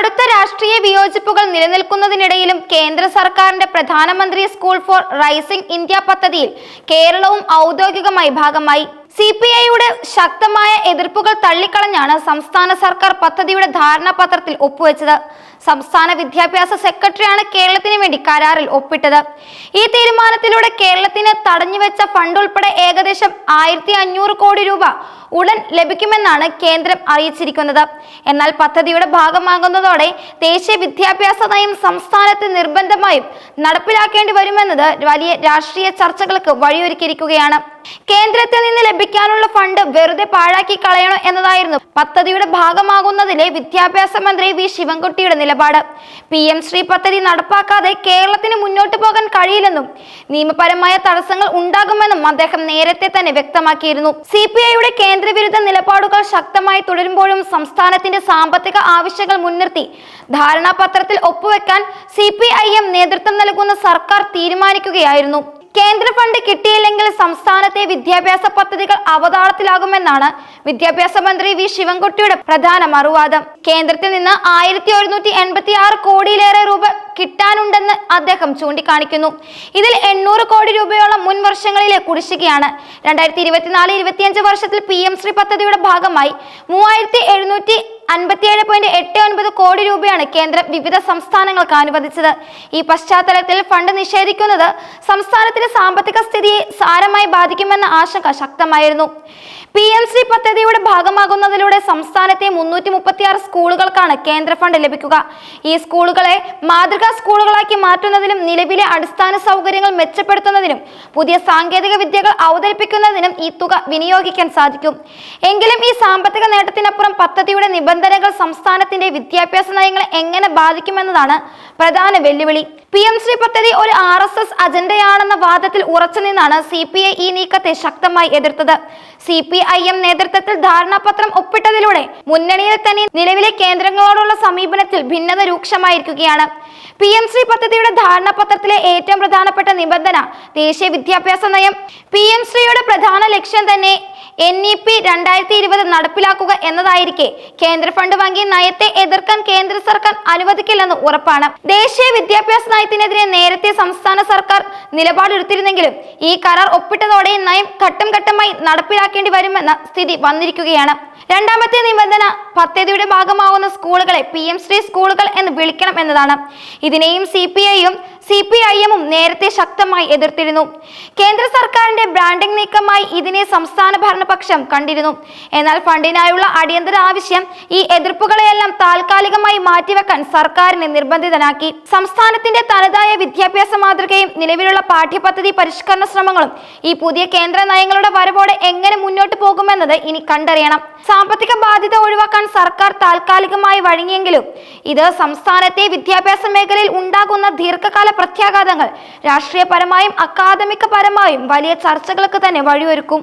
കടുത്ത രാഷ്ട്രീയ വിയോജിപ്പുകൾ നിലനിൽക്കുന്നതിനിടയിലും കേന്ദ്ര സർക്കാരിന്റെ പ്രധാനമന്ത്രി സ്കൂൾ ഫോർ റൈസിംഗ് ഇന്ത്യ പദ്ധതിയിൽ കേരളവും ഔദ്യോഗികമായി ഭാഗമായി സി പി ഐയുടെ ശക്തമായ എതിർപ്പുകൾ തള്ളിക്കളഞ്ഞാണ് സംസ്ഥാന സർക്കാർ പദ്ധതിയുടെ ധാരണാപത്രത്തിൽ ഒപ്പുവെച്ചത്. സംസ്ഥാന വിദ്യാഭ്യാസ സെക്രട്ടറിയാണ് കേരളത്തിന് വേണ്ടി കരാറിൽ ഒപ്പിട്ടത്. ഈ തീരുമാനത്തിലൂടെ കേരളത്തിന് തടഞ്ഞുവെച്ച ഫണ്ട് ഉൾപ്പെടെ ഏകദേശം ആയിരത്തി അഞ്ഞൂറ് കോടി രൂപ ഉടൻ ലഭിക്കുമെന്നാണ് കേന്ദ്രം അറിയിച്ചിരിക്കുന്നത്. എന്നാൽ പദ്ധതിയുടെ ഭാഗമാകുന്നതോടെ ദേശീയ വിദ്യാഭ്യാസ നയം സംസ്ഥാനത്ത് നിർബന്ധമായും നടപ്പിലാക്കേണ്ടി വരുമെന്നത് വലിയ രാഷ്ട്രീയ ചർച്ചകൾക്ക് വഴിയൊരുക്കിയിരിക്കുകയാണ്. കേന്ദ്രത്തിൽ നിന്ന് ലഭിക്കാനുള്ള ഫണ്ട് വെറുതെ പാഴാക്കി കളയണോ എന്നതായിരുന്നു പദ്ധതിയുടെ ഭാഗമാകുന്നതിലെ വിദ്യാഭ്യാസ മന്ത്രി വി ശിവൻകുട്ടിയുടെ നിലപാട്. പി എം ശ്രീ പദ്ധതി നടപ്പാക്കാതെ കേരളത്തിന് മുന്നോട്ട് പോകാൻ കഴിയില്ലെന്നും നിയമപരമായ തടസ്സങ്ങൾ ഉണ്ടാകുമെന്നും അദ്ദേഹം നേരത്തെ തന്നെ വ്യക്തമാക്കിയിരുന്നു. സി പി ഐയുടെ കേന്ദ്രവിരുദ്ധ നിലപാടുകൾ ശക്തമായി തുടരുമ്പോഴും സംസ്ഥാനത്തിന്റെ സാമ്പത്തിക ആവശ്യങ്ങൾ മുൻനിർത്തി ധാരണാപത്രത്തിൽ ഒപ്പുവെക്കാൻ സി പി ഐ എം നേതൃത്വം നൽകുന്ന സർക്കാർ തീരുമാനിക്കുകയായിരുന്നു. കേന്ദ്ര ഫണ്ട് കിട്ടിയില്ലെങ്കിൽ സംസ്ഥാനത്തെ വിദ്യാഭ്യാസ പദ്ധതികൾ അവതാളത്തിലാകുമെന്നാണ് വിദ്യാഭ്യാസ മന്ത്രി വി ശിവൻകുട്ടിയുടെ പ്രധാന മറുവാദം. കേന്ദ്രത്തിൽ നിന്ന് ആയിരത്തി ഒരുന്നൂറ്റി എൺപത്തി ആറ് കോടിയിലേറെ രൂപ കിട്ടാനുണ്ടെന്ന് അദ്ദേഹം ചൂണ്ടിക്കാണിക്കുന്നു. ഇതിൽ എണ്ണൂറ് കോടി രൂപയോളം മുൻ വർഷങ്ങളിലെ കുടിശ്ശികയാണ്. രണ്ടായിരത്തി ഇരുപത്തിനാല് ഇരുപത്തിയഞ്ച് വർഷത്തിൽ പി എം ശ്രീ പദ്ധതിയുടെ ഭാഗമായി മൂവായിരത്തി എഴുന്നൂറ്റി അൻപത്തിയേഴ് പോയിന്റ് എട്ട് ഒൻപത് കോടി രൂപയാണ് കേന്ദ്രം വിവിധ സംസ്ഥാനങ്ങൾക്ക് അനുവദിച്ചത്. ഈ പശ്ചാത്തലത്തിൽ ഫണ്ട് നിഷേധിക്കുന്നത് സംസ്ഥാനത്തിന്റെ സാമ്പത്തിക സ്ഥിതിയെ സാരമായി ബാധിക്കുമെന്ന ആശങ്ക ശക്തമായിരുന്നു. പി എം സി പദ്ധതിയുടെ ഭാഗമാകുന്നതിലൂടെ സംസ്ഥാനത്തെ മുന്നൂറ്റി മുപ്പത്തി ആറ് സ്കൂളുകൾക്കാണ് കേന്ദ്ര ഫണ്ട് ലഭിക്കുക. ഈ സ്കൂളുകളെ മാതൃകാ സ്കൂളുകളാക്കി മാറ്റുന്നതിനും നിലവിലെ അടിസ്ഥാന സൗകര്യങ്ങൾ മെച്ചപ്പെടുത്തുന്നതിനും പുതിയ സാങ്കേതിക വിദ്യകൾ അവതരിപ്പിക്കുന്നതിനും ഈ തുക വിനിയോഗിക്കാൻ സാധിക്കും. എങ്കിലും ഈ സാമ്പത്തിക നേട്ടത്തിനപ്പുറം പദ്ധതിയുടെ നിബന്ധനകൾ സംസ്ഥാനത്തിന്റെ വിദ്യാഭ്യാസ നയങ്ങളെ എങ്ങനെ ബാധിക്കുമെന്നതാണ് പ്രധാന വെല്ലുവിളി. പി എം ശ്രീ പദ്ധതി ഒരു ആർ എസ് എസ് അജണ്ടയാണെന്ന വാദത്തിൽ ഉറച്ചുനിന്നാണ് സി പി ഐ ഈ നീക്കത്തെ ശക്തമായി എതിർത്തത്. സി പി ഐ എം നേതൃത്വത്തിൽ ധാരണാപത്രം ഒപ്പിട്ടതിലൂടെ മുന്നണിയിൽ തന്നെ നിലവിലെ കേന്ദ്രങ്ങളോടുള്ള സമീപനത്തിൽ ഭിന്നത രൂക്ഷമായിരിക്കുകയാണ്. പി എം ശ്രീ പദ്ധതിയുടെ ധാരണാപത്രത്തിലെ ഏറ്റവും പ്രധാനപ്പെട്ട നിബന്ധന ദേശീയ വിദ്യാഭ്യാസ നയം. പി എം ശ്രീയുടെ പ്രധാന ലക്ഷ്യം തന്നെ എൻ ഇ പി രണ്ടായിരത്തി ഇരുപത് നടപ്പിലാക്കുക എന്നതായിരിക്കെ. കേന്ദ്ര ഫണ്ട് വാങ്ങിയ നയത്തെ എതിർക്കാൻ കേന്ദ്ര സർക്കാർ അനുവദിക്കില്ലെന്ന് ഉറപ്പാണ്. ദേശീയ വിദ്യാഭ്യാസ നയത്തിനെതിരെ നേരത്തെ സംസ്ഥാന സർക്കാർ നിലപാടെടുത്തിരുന്നെങ്കിലും ഈ കരാർ ഒപ്പിട്ടതോടെ നയം ഘട്ടം ഘട്ടമായി നടപ്പിലാക്കേണ്ടി വരുമെന്ന സ്ഥിതി വന്നിരിക്കുകയാണ്. രണ്ടാമത്തെ നിബന്ധന പദ്ധതിയുടെ ഭാഗമാവുന്ന സ്കൂളുകളെ പി എം ശ്രീ സ്കൂളുകൾ എന്ന് വിളിക്കണം എന്നതാണ്. ഇതിനെയും സി പി ഐയും സി പി ഐ എമ്മും നേരത്തെ ശക്തമായി എതിർത്തിരുന്നു. കേന്ദ്ര സർക്കാരിന്റെ ബ്രാൻഡിംഗ് നീക്കമായി ഇതിനെ സംസ്ഥാന ഭരണപക്ഷം കണ്ടിരുന്നു. എന്നാൽ ഫണ്ടിനായുള്ള അടിയന്തര ആവശ്യം ഈ എതിർപ്പുകളെയെല്ലാം താൽക്കാലികമായി മാറ്റിവെക്കാൻ സർക്കാരിനെ നിർബന്ധിതനാക്കി. സംസ്ഥാനത്തിന്റെ തനതായ വിദ്യാഭ്യാസ മാതൃകയും നിലവിലുള്ള പാഠ്യപദ്ധതി പരിഷ്കരണ ശ്രമങ്ങളും ഈ പുതിയ കേന്ദ്ര നയങ്ങളുടെ വരവോടെ എങ്ങനെ മുന്നോട്ട് പോകുമെന്നത് ഇനി കണ്ടറിയണം. സാമ്പത്തിക ബാധ്യത ഒഴിവാക്കാൻ സർക്കാർ താൽക്കാലികമായി വഴങ്ങിയെങ്കിലും ഇത് സംസ്ഥാനത്തെ വിദ്യാഭ്യാസ മേഖലയിൽ ഉണ്ടാകുന്ന ദീർഘകാല പ്രത്യാഘാതങ്ങൾ രാഷ്ട്രീയപരമായും അക്കാദമിക പരമായും വലിയ ചർച്ചകൾക്ക് തന്നെ വഴിയൊരുക്കും.